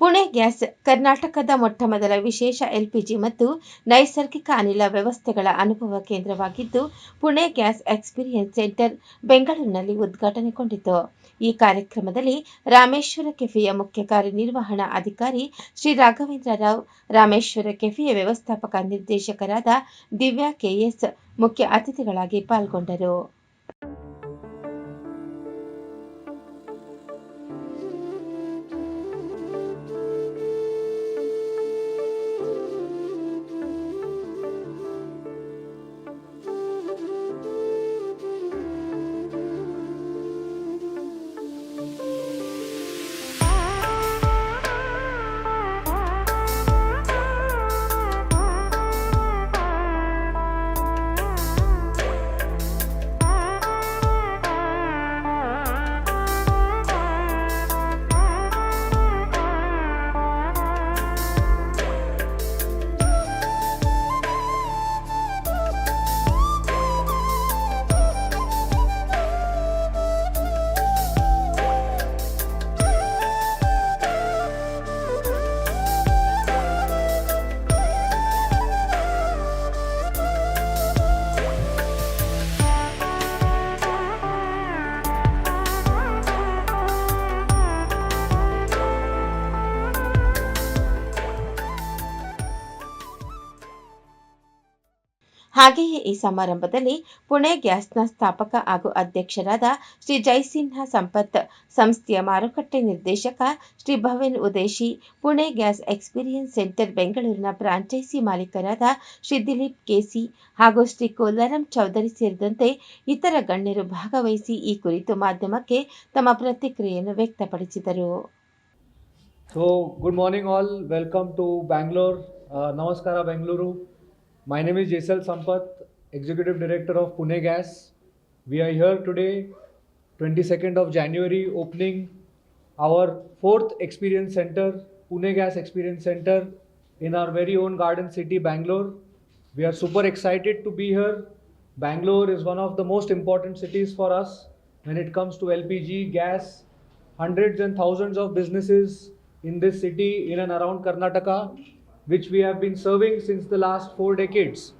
Pune gas ಕರ್ನಾಟಕದ ಮೊಟ್ಟಮೊದಲ ವಿಶೇಷ ಎಲ್ಪಿಜಿ ಮತ್ತು ನೈಸರ್ಗಿಕ ಅನಿಲ ವ್ಯವಸ್ಥೆಗಳ ಅನುಭವ ಕೇಂದ್ರವಾಗಿದ್ದು, ಪುಣೆ ಗ್ಯಾಸ್ ಎಕ್ಸ್ಪೀರಿಯನ್ಸ್ ಸೆಂಟರ್ ಬೆಂಗಳೂರಿನಲ್ಲಿ ಉದ್ಘಾಟನೆಗೊಂಡಿತು. ಈ ಕಾರ್ಯಕ್ರಮದಲ್ಲಿ ರಾಮೇಶ್ವರ ಕೆಫೆಯ ಮುಖ್ಯ ಕಾರ್ಯನಿರ್ವಹಣಾ ಅಧಿಕಾರಿ ಶ್ರೀ ರಾಘವೇಂದ್ರ ರಾವ್, ರಾಮೇಶ್ವರ ಕೆಫೆಯ ವ್ಯವಸ್ಥಾಪಕ ನಿರ್ದೇಶಕರಾದ ದಿವ್ಯಾ ಕೆಎಸ್ ಮುಖ್ಯ ಅತಿಥಿಗಳಾಗಿ ಪಾಲ್ಗೊಂಡರು. ಹಾಗೆಯೇ ಈ ಸಮಾರಂಭದಲ್ಲಿ ಪುಣೆ ಗ್ಯಾಸ್ನ ಸ್ಥಾಪಕ ಹಾಗೂ ಅಧ್ಯಕ್ಷರಾದ ಶ್ರೀ ಜೈಸಿನ್ಹ ಸಂಪತ್, ಸಂಸ್ಥೆಯ ಮಾರುಕಟ್ಟೆ ನಿರ್ದೇಶಕ Shri Bhaven Udeshi, Pune gas experience centre ಬೆಂಗಳೂರಿನ ಫ್ರಾಂಚೈಸಿ ಮಾಲೀಕರಾದ ಶ್ರೀ ದಿಲೀಪ್ ಕೆಸಿ ಹಾಗೂ ಶ್ರೀ ಕೋಲಾರಂ ಚೌಧರಿ ಸೇರಿದಂತೆ ಇತರ ಗಣ್ಯರು ಭಾಗವಹಿಸಿ ಈ ಕುರಿತು ಮಾಧ್ಯಮಕ್ಕೆ ತಮ್ಮ ಪ್ರತಿಕ್ರಿಯೆಯನ್ನು ವ್ಯಕ್ತಪಡಿಸಿದರು. So good morning all welcome to Bangalore ನಮಸ್ಕಾರ Bengaluru. My name is Jaisal Sampath, Executive Director of Pune Gas. We are here today, 22nd of January, opening our fourth experience center, Pune Gas Experience Center, in our very own garden city, Bangalore. We are super excited to be here. Bangalore is one of the most important cities for us when it comes to LPG, gas, hundreds and thousands of businesses in this city, in and around Karnataka, which we have been serving since the last four decades.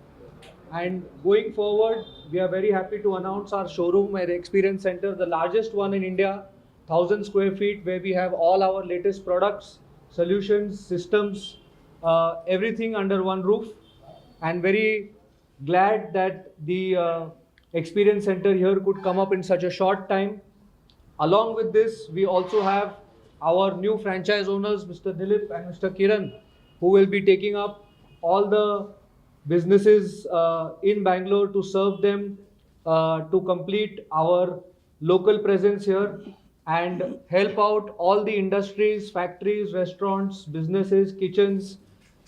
And going forward, we are very happy to announce our showroom and experience center, the largest one in India, 1000 square feet, where we have all our latest products, solutions, systems, uh, everything under one roof. And very glad that the uh, experience center here could come up in such a short time. Along with this, we also have our new franchise owners, Mr. Dilip and Mr. Kiran, who will be taking up all the businesses uh, in Bangalore to serve them uh, to complete our local presence here and help out all the industries, factories, restaurants, businesses, kitchens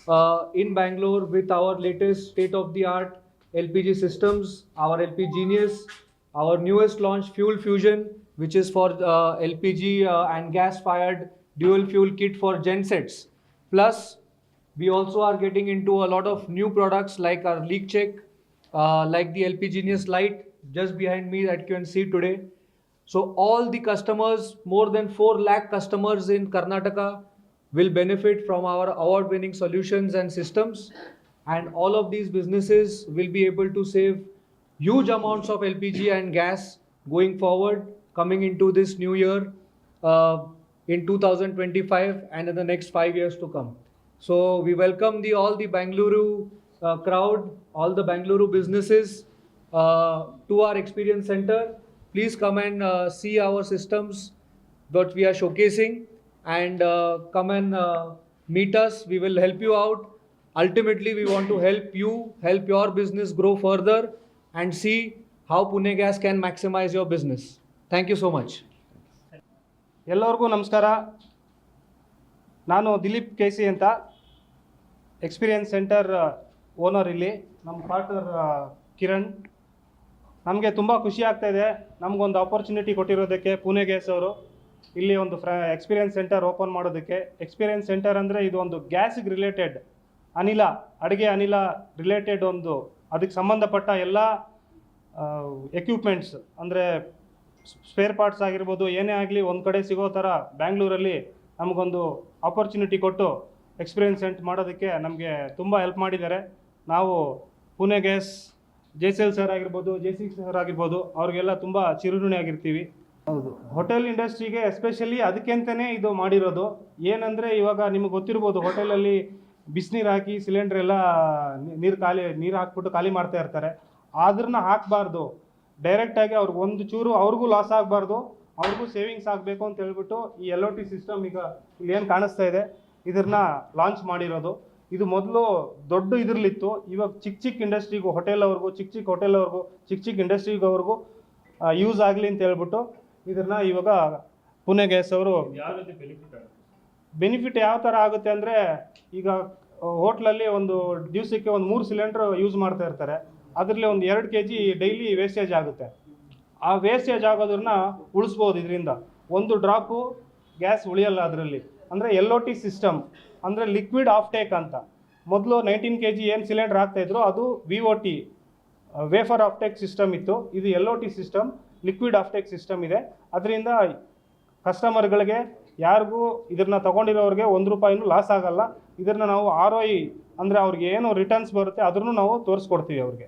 uh, in Bangalore with our latest state of the art LPG systems, our LP Genius, our newest launch Fuel Fusion, which is for uh, LPG uh, and gas fired dual fuel kit for gensets. Plus, we also are getting into a lot of new products like our leak check, uh, like the LP Genius Lite just behind me that you can see today. So all the customers, more than 4 lakh customers in Karnataka will benefit from our award-winning solutions and systems. And all of these businesses will be able to save huge amounts of LPG and gas going forward, coming into this new year uh, in 2025 and in the next five years to come. So we welcome the all the Bangalore uh, crowd, all the Bangalore businesses uh, to our experience center. Please come and uh, see our systems that we are showcasing and uh, come and uh, meet us. We will help you out. Ultimately, we want to help you, help your business grow further and see how Pune Gas can maximize your business. Thank you so much. ಎಲ್ಲರಿಗೂ ನಮಸ್ಕಾರ ನಾನು Dilip K C ಅಂತ experience centre owner ಇಲ್ಲಿ. ನಮ್ಮ partner Kiran. ನಮಗೆ ತುಂಬ ಖುಷಿ ಆಗ್ತಾ ಇದೆ. ನಮಗೊಂದು ಆಪರ್ಚುನಿಟಿ ಕೊಟ್ಟಿರೋದಕ್ಕೆ ಪುಣೆ ಗ್ಯಾಸ್ ಅವರು. ಇಲ್ಲಿ ಒಂದು ಫ್ರಾ ಎಕ್ಸ್ಪೀರಿಯನ್ಸ್ ಸೆಂಟರ್ ಓಪನ್ ಮಾಡೋದಕ್ಕೆ. ಎಕ್ಸ್ಪೀರಿಯನ್ಸ್ ಸೆಂಟರ್ ಅಂದರೆ ಇದು ಒಂದು ಗ್ಯಾಸ್ಗೆ ರಿಲೇಟೆಡ್ ಅನಿಲ, ಅಡುಗೆ ಅನಿಲ ರಿಲೇಟೆಡ್ ಒಂದು, ಅದಕ್ಕೆ ಸಂಬಂಧಪಟ್ಟ ಎಲ್ಲ ಎಕ್ವಿಪ್ಮೆಂಟ್ಸ್ ಅಂದರೆ ಸ್ಪೇರ್ ಪಾರ್ಟ್ಸ್ ಆಗಿರ್ಬೋದು, ಏನೇ ಆಗಲಿ ಒಂದು ಕಡೆ ಸಿಗೋ ಥರ ಬ್ಯಾಂಗ್ಳೂರಲ್ಲಿ ನಮಗೊಂದು ಆಪರ್ಚುನಿಟಿ ಕೊಟ್ಟು ಎಕ್ಸ್ಪೀರಿಯನ್ಸ್ ಸೆಂಟ್ ಮಾಡೋದಕ್ಕೆ ನಮಗೆ ತುಂಬ ಹೆಲ್ಪ್ ಮಾಡಿದ್ದಾರೆ. ನಾವು ಪುಣೆ ಗ್ಯಾಸ್ ಎಲ್ ಸರ್ ಆಗಿರ್ಬೋದು ಜೆ ಸಿ ಸರ್ ಆಗಿರ್ಬೋದು ಅವ್ರಿಗೆಲ್ಲ ತುಂಬ ಚಿರುಋಣಿ ಆಗಿರ್ತೀವಿ. ಹೌದು. ಹೋಟೆಲ್ ಇಂಡಸ್ಟ್ರಿಗೆ ಎಸ್ಪೆಷಲಿ ಅದಕ್ಕೆ ಅಂತಲೇ ಇದು ಮಾಡಿರೋದು. ಏನಂದರೆ ಇವಾಗ ನಿಮಗೆ ಗೊತ್ತಿರ್ಬೋದು ಹೋಟೆಲಲ್ಲಿ ಬಿಸಿನೀರು ಹಾಕಿ ಸಿಲಿಂಡರ್ ಎಲ್ಲ ನೀರು ಖಾಲಿ ನೀರು ಹಾಕ್ಬಿಟ್ಟು ಖಾಲಿ ಮಾಡ್ತಾ ಇರ್ತಾರೆ. ಆದ್ರನ್ನ ಹಾಕಬಾರ್ದು. ಡೈರೆಕ್ಟಾಗಿ ಅವ್ರಿಗೆ ಒಂದು ಚೂರು ಅವ್ರಿಗೂ ಲಾಸ್ ಆಗಬಾರ್ದು. ಅವ್ರಿಗೂ ಸೇವಿಂಗ್ಸ್ ಆಗಬೇಕು ಅಂತ ಹೇಳ್ಬಿಟ್ಟು ಈ ಎಲ್ ಒ ಟಿ ಸಿಸ್ಟಮ್ ಈಗ ಇಲ್ಲಿ ಏನು ಕಾಣಿಸ್ತಾ ಇದೆ. ಇದನ್ನ ಲಾಂಚ್ ಮಾಡಿರೋದು. ಇದು ಮೊದಲು ದೊಡ್ಡ ಇದ್ರಲ್ಲಿತ್ತು. ಇವಾಗ ಚಿಕ್ಕ ಚಿಕ್ಕ ಇಂಡಸ್ಟ್ರಿಗೂ ಹೋಟೆಲ್ ಅವ್ರಿಗೂ ಚಿಕ್ಕ ಚಿಕ್ಕ ಹೋಟೆಲ್ ಅವ್ರಿಗೂ ಚಿಕ್ಕ ಚಿಕ್ಕ ಇಂಡಸ್ಟ್ರಿಗವ್ರಿಗೂ ಯೂಸ್ ಆಗಲಿ ಅಂತ ಹೇಳ್ಬಿಟ್ಟು ಇದನ್ನ ಇವಾಗ ಪುಣೆ ಗ್ಯಾಸ್ ಅವರು ಬೆನಿಫಿಟ್ ಯಾವ ಥರ ಆಗುತ್ತೆ? ಅಂದರೆ ಈಗ ಹೋಟ್ಲಲ್ಲಿ ಒಂದು ದಿವಸಕ್ಕೆ ಒಂದು ಮೂರು ಸಿಲಿಂಡ್ರ್ ಯೂಸ್ ಮಾಡ್ತಾ ಇರ್ತಾರೆ. ಅದರಲ್ಲಿ ಒಂದು ಎರಡು ಕೆ ಜಿ ಡೈಲಿ ವೇಸ್ಟೇಜ್ ಆಗುತ್ತೆ. ಆ ವೇಸ್ಟೇಜ್ ಆಗೋದನ್ನ ಉಳಿಸ್ಬೋದು ಇದರಿಂದ. ಒಂದು ಡ್ರಾಪು ಗ್ಯಾಸ್ ಉಳಿಯಲ್ಲ ಅದರಲ್ಲಿ. ಅಂದರೆ ಎಲ್ ಟಿ ಸಿಸ್ಟಮ್ ಅಂದರೆ ಲಿಕ್ವಿಡ್ ಆಫ್ ಟೇಕ್ ಅಂತ. ಮೊದಲು ನೈನ್ಟೀನ್ ಕೆ ಜಿ ಏನು ಸಿಲಿಂಡರ್ ಹಾಕ್ತಾಯಿದ್ರು ಅದು V O T vapour off take system ಇತ್ತು. ಇದು L O T system liquid off take system ಇದೆ. ಅದರಿಂದ ಕಸ್ಟಮರ್ಗಳಿಗೆ ಯಾರಿಗೂ ಇದನ್ನ ತೊಗೊಂಡಿರೋರಿಗೆ ಒಂದು ರೂಪಾಯಿನೂ ಲಾಸ್ ಆಗಲ್ಲ. ಇದನ್ನು ನಾವು ಆರ್ ಒ ಇ ಅಂದರೆ ಅವ್ರಿಗೆ ಏನು ರಿಟರ್ನ್ಸ್ ಬರುತ್ತೆ ಅದನ್ನು ನಾವು ತೋರಿಸ್ಕೊಡ್ತೀವಿ ಅವ್ರಿಗೆ.